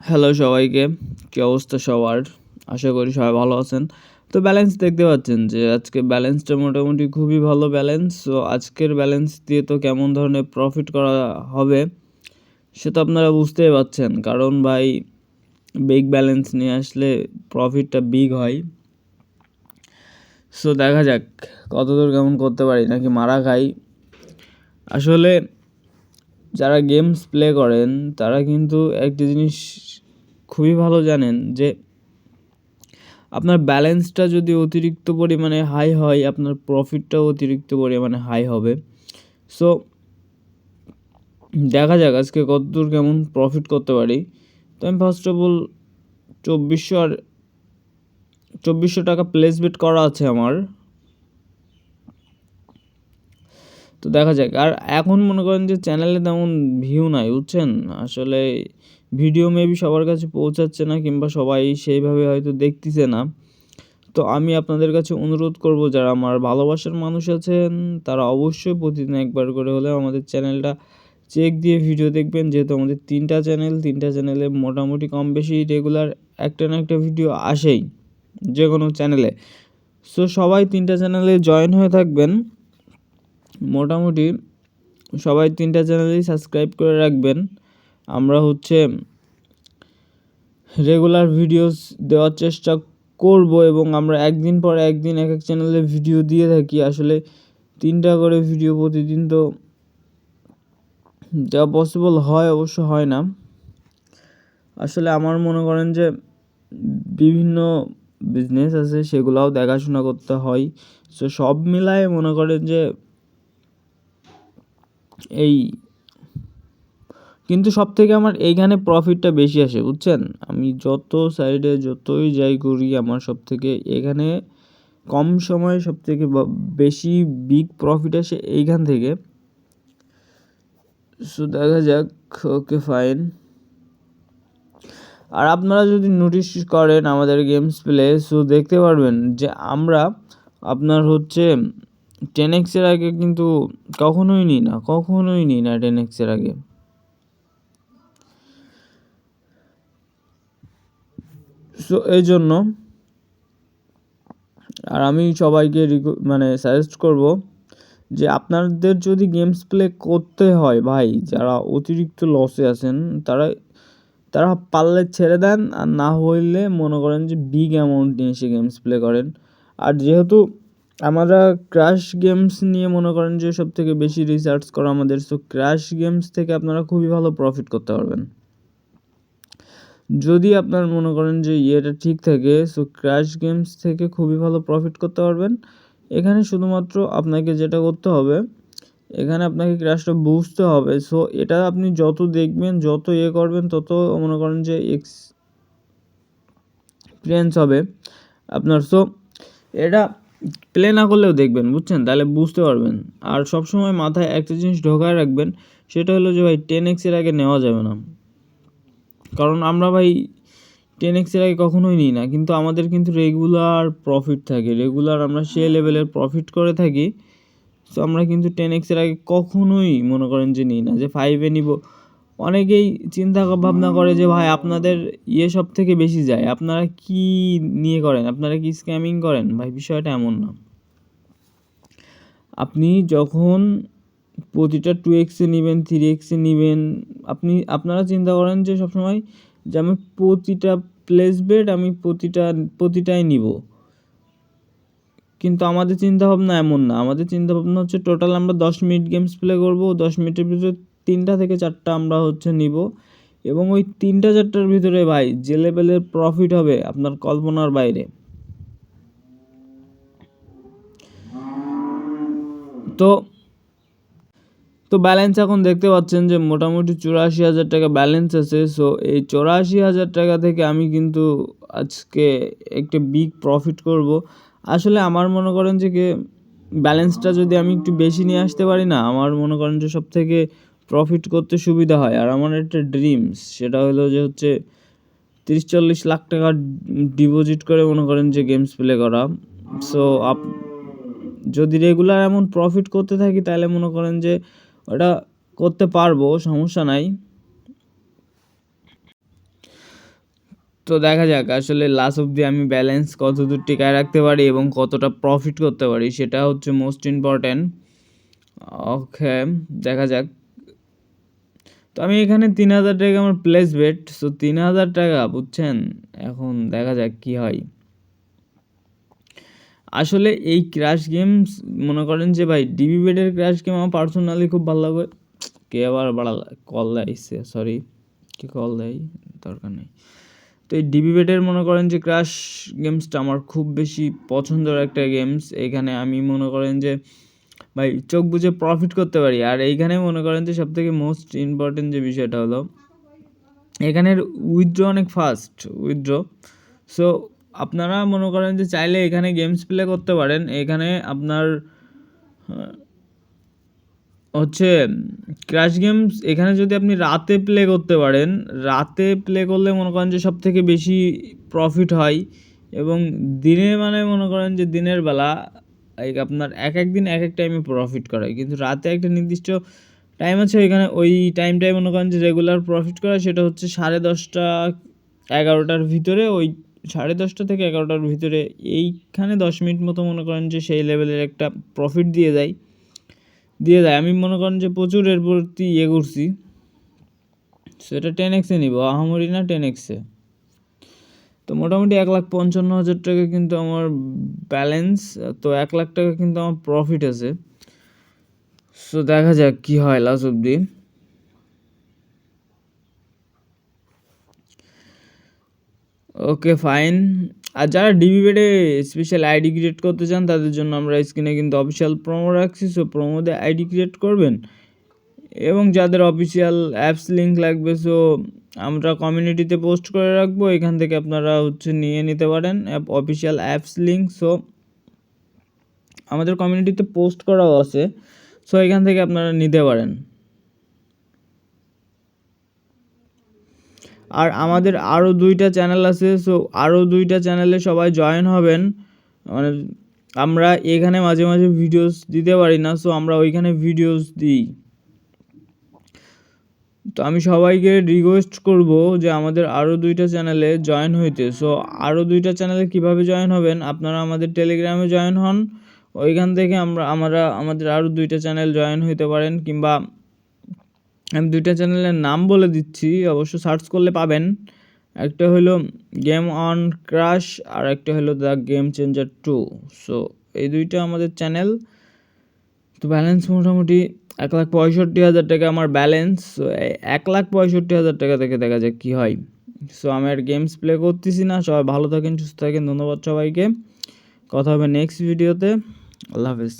Hello সবাইকে, কী অবস্থা সবার? আশা করি সবাই ভালো আছেন। তো ব্যালেন্স দেখতে পাচ্ছেন যে আজকে ব্যালেন্সটা মোটামুটি খুবই ভালো ব্যালেন্স সো আজকের ব্যালেন্স দিয়ে তো কেমন ধরনের প্রফিট করা হবে, সে তো আপনারা বুঝতেই পারছেন। কারণ ভাই বিগ ব্যালেন্স নিয়ে আসলে প্রফিটটা বিগ হয়। সো দেখা যাক, কতদূর কেমন করতে পারি, নাকি মারা খাই। আসলে যারা গেমস প্লে করেন, তারা কিন্তু একটি জিনিস খুবই ভালো জানেন যে, আপনার ব্যালেন্সটা যদি অতিরিক্ত পরিমাণে হাই হয়, আপনার প্রফিটটাও অতিরিক্ত পরিমাণে হাই হবে। সো দেখা যাক আজকে কতদূর কেমন প্রফিট করতে পারি। তো আমি ফার্স্ট অফ অল চব্বিশশো আর, চব্বিশশো টাকা প্লেসমেন্ট করা আছে আমার। তো দেখা যাক। আর এখন মনে করেন যে চ্যানেলে তেমন ভিউ নাই, বুঝছেন? আসলে ভিডিও মেবি সবার কাছে পৌঁছাচ্ছে না কিংবা সবাই সেইভাবে হয়তো দেখতেছে না। তো আমি আপনাদের কাছে অনুরোধ করব, যারা আমার ভালোবাসার মানুষ আছেন, তারা অবশ্যই প্রতিদিন একবার করে হলেও আমাদের চ্যানেলটা চেক দিয়ে ভিডিও দেখবেন। যেহেতু আমাদের তিনটা চ্যানেল তিনটা চ্যানেলে মোটামুটি কম বেশি রেগুলার একটা না একটা ভিডিও আসেই যে কোনো চ্যানেলে সো সবাই তিনটা চ্যানেলে জয়েন হয়ে থাকবেন। মোটামুটি সবাই তিনটা চ্যানেলেই সাবস্ক্রাইব করে রাখবেন। আমরা হচ্ছে রেগুলার ভিডিওস দেওয়ার চেষ্টা করব এবং আমরা একদিন পর একদিন এক এক চ্যানেলে ভিডিও দিয়ে থাকি। আসলে তিনটা করে ভিডিও প্রতিদিন তো দেওয়া পসিবল হয়, অবশ্য হয় না। আসলে আমার মনে করেন যে বিভিন্ন বিজনেস আছে, সেগুলাও দেখাশোনা করতে হয়। সো সব মিলায় মনে করেন যে এই কিন্তু সব থেকে আমার এইখানে প্রফিটটা বেশি আসে, বুঝছেন? আমি যত সাইডে যতই যাই করি আমার সব থেকে এখানে কম সময়ে সব থেকে বেশি বিগ প্রফিট আসে এইখান থেকে। সো দেখা যাক ওকে ফাইন আর আপনারা যদি নোটিশ করেন আমাদের গেমস প্লে সো দেখতে পারবেন যে আমরা আপনার হচ্ছে টেন এক্সের আগে কিন্তু কখনোই নিই না, কখনোই নিই না টেন এক্সের আগে। সো এই জন্য আর আমি সবাইকে মানে সাজেস্ট করব যে আপনাদের যদি গেমস প্লে করতে হয় ভাই, যারা অতিরিক্ত লসে আছেন, তারা তারা পারলে ছেড়ে দেন আর না হইলে মনে করেন যে বিগ অ্যামাউন্ট নিয়ে এসে গেমস প্লে করেন। আর যেহেতু আমরা ক্র্যাশ গেমস নিয়ে মনে করেন যে সব থেকে বেশি রিসার্চ করা আমাদের সো ক্র্যাশ গেমস থেকে আপনারা খুবই ভালো প্রফিট করতে পারবেন। যদি আপনার মনে করেন যে ইয়েটা ঠিক থাকে সো ক্র্যাশ গেমস থেকে খুবই ভালো প্রফিট করতে পারবেন। এখানে শুধুমাত্র আপনাকে যেটা করতে হবে, এখানে আপনাকে ক্র্যাশটা বুঝতে হবে সো এটা আপনি যত দেখবেন, যত ইয়ে করবেন, তত মনে করেন যে এক্সপিরিয়েন্স হবে। আপনার সো এটা প্লে না করলেও দেখবেন, বুঝছেন? তাহলে বুঝতে পারবেন। আর সবসময় মাথায় একটা জিনিস ঢোকায় রাখবেন, সেটা হলো যে ভাই টেন এক্সের আগে নেওয়া যাবে না। কারণ আমরা ভাই টেন এক্সের আগে কখনোই নিই না, কিন্তু আমাদের কিন্তু রেগুলার প্রফিট থাকে। রেগুলার আমরা সে লেভেলের প্রফিট করে থাকি, তো আমরা কিন্তু টেন এক্সের আগে কখনোই মনে করেন যে নিই না। যে ফাইভে নিব অনেকেই চিন্তা ভাবনা করে যে, ভাই, আপনাদের ইয়ে সব থেকে বেশি যায়। আপনারা কি নিয়ে করেন? আপনারা কি স্ক্যামিং করেন? ভাই, বিষয়টা এমন না। আপনি যখন প্রতিটা টু এক্সে নেবেন থ্রি এক্সে নেবেন, আপনি, আপনারা চিন্তা করেন যে, সবসময় যে, আমি প্রতিটা প্লেস বেড আমি প্রতিটা, প্রতিটাই নিব। কিন্তু আমাদের চিন্তাভাবনা এমন না। আমাদের চিন্তাভাবনা হচ্ছে টোটাল আমরা দশ মিনিট গেমস প্লে করব। দশ মিনিটের ভিতরে তিনটা থেকে চারটা আমরা হচ্ছে নিব। এবং ওই তিনটা চারটার ভিতরে ভাই, যে লেভেলের প্রফিট হবে আপনার কল্পনার বাইরে। তো তো ব্যালেন্স এখন দেখতে পাচ্ছেন যে মোটামুটি চুরাশি হাজার টাকা ব্যালেন্স আছে। সো এই চৌরাশি হাজার টাকা থেকে আমি কিন্তু আজকে একটা বিগ প্রফিট করব। আসলে আমার মনে করেন যে ব্যালেন্সটা যদি আমি একটু বেশি নিয়ে আসতে পারি না, আমার মনে করেন যে সব থেকে প্রফিট করতে সুবিধা হয়। আর আমার একটা ড্রিমস সেটা হলো যে হচ্ছে তিরিশ চল্লিশ লাখ টাকা ডিপোজিট করে মনে করেন যে গেমস প্লে করা। সো আপ, যদি রেগুলার এমন প্রফিট করতে থাকি, তাহলে মনে করেন যে ওটা করতে পারব, সমস্যা নাই। তো দেখা যাক, আসলে লাস্ট অবধি আমি ব্যালেন্স কত দূর টিকায় রাখতে পারি এবং কতটা প্রফিট করতে পারি, সেটা হচ্ছে মোস্ট ইম্পর্ট্যান্ট ওকে দেখা যাক। তো আমি এখানে তিন হাজার টাকা আমার প্লেস বেট সো তিন হাজার টাকা, বুঝছেন? এখন দেখা যাক কি হয়। আসলে এই ক্র্যাশ গেমস মনে করেন যে ভাই ডিবি বেডের ক্র্যাশ গেম আমার পার্সোনালি খুব ভালো লাগে। কে আবার বাড়া কল দেয় সরি কি কল দেয়? দরকার নেই। তো এই ডিবি বেডের মনে করেন যে ক্র্যাশ গেমসটা আমার খুব বেশি পছন্দের একটা গেমস এখানে আমি মনে করেন যে ভাই, চোখ বুঝে প্রফিট করতে পারি। আর এইখানে মনে করেন যে সব থেকে মোস্ট ইম্পর্টেন্ট যে বিষয়টা হলো, এখানের উইথড্র অনেক ফাস্ট উইথড্র সো আপনারা মনে করেন যে চাইলে এখানে গেমস প্লে করতে পারেন। এখানে আপনার হচ্ছে ক্র্যাশ গেমস এখানে যদি আপনি রাতে প্লে করতে পারেন, রাতে প্লে করলে মনে করেন যে সব থেকে বেশি প্রফিট হয়। এবং দিনে মানে মনে করেন যে দিনের বেলা আপনার এক এক দিন এক এক টাইমে প্রফিট করে কিন্তু রাতে একটা নির্দিষ্ট টাইম আছে, ওইখানে ওই টাইমটাই মনে করেন যে রেগুলার প্রফিট করে সেটা হচ্ছে সাড়ে দশটা এগারোটার ভিতরে, ওই সাড়ে দশটা থেকে এগারোটার ভিতরে এইখানে দশ মিনিট মতো মনে করেন যে সেই লেভেলের একটা প্রফিট দিয়ে দেয়। দিয়ে দেয়। আমি মনে করেন যে প্রচুর এর প্রতি ইয়ে করছি। সেটা টেন এক্সে নিব। আহামরি না টেন এক্সে তো মোটামুটি এক লাখ পঞ্চান্ন হাজার টাকা কিন্তু আমার ব্যালেন্স তো এক লাখ টাকা কিন্তু আমার প্রফিট আছে। সো দেখা যাক কি হয় লাস্ট অব্দি ওকে ফাইন আর যারা ডিবি বেডে স্পেশাল আইডি ক্রিয়েট করতে চান, তাদের জন্য আমরা স্ক্রিনে কিন্তু অফিসিয়াল প্রোমো রাখছি। সো প্রোমোতে আইডি ক্রিয়েট করবেন। এবং যাদের অফিসিয়াল অ্যাপস লিঙ্ক লাগবে সো আমরা কমিউনিটিতে পোস্ট করে রাখব। এখান থেকে আপনারা হচ্ছে নিয়ে নিতে পারেন app official apps link so আমাদের কমিউনিটিতে পোস্ট করাও আছে। সো এখান থেকে আপনারা নিতে পারেন। আর আমাদের আরও দুইটা চ্যানেল আছে। সো আরও দুইটা চ্যানেলে সবাই জয়েন হবেন। মানে আমরা এখানে মাঝে মাঝে ভিডিওস দিতে পারি না। সো আমরা ওইখানে ভিডিওস দিই। তো আমি সবাইকে রিকোয়েস্ট করব যে আমাদের আরও দুইটা চ্যানেলে জয়েন হইতে। সো আরও দুইটা চ্যানেলে কীভাবে জয়েন হবেন? আপনারা আমাদের টেলিগ্রামে জয়েন হন। ওইখান থেকে আমরা আমরা, আমাদের আরও দুইটা চ্যানেল জয়েন হইতে পারেন কিংবা আমি দুইটা চ্যানেলের নাম বলে দিচ্ছি, অবশ্য সার্চ করলে পাবেন। একটা হলো গেম অন ক্রাশ আর একটা হলো the game changer too so এই দুইটা আমাদের চ্যানেল তো ব্যালেন্স মোটামুটি এক লাখ পঁয়ষট্টি হাজার টাকা আমার ব্যালেন্স সো এক লাখ পঁয়ষট্টি হাজার টাকা থেকে দেখা যাক কী হয়। সো আমি আর গেমস প্লে করতেছি না, সবাই ভালো থাকেন, সুস্থ থাকেন, ধন্যবাদ সবাইকে। কথা হবে নেক্সট ভিডিওতে আল্লাহ হাফেজ।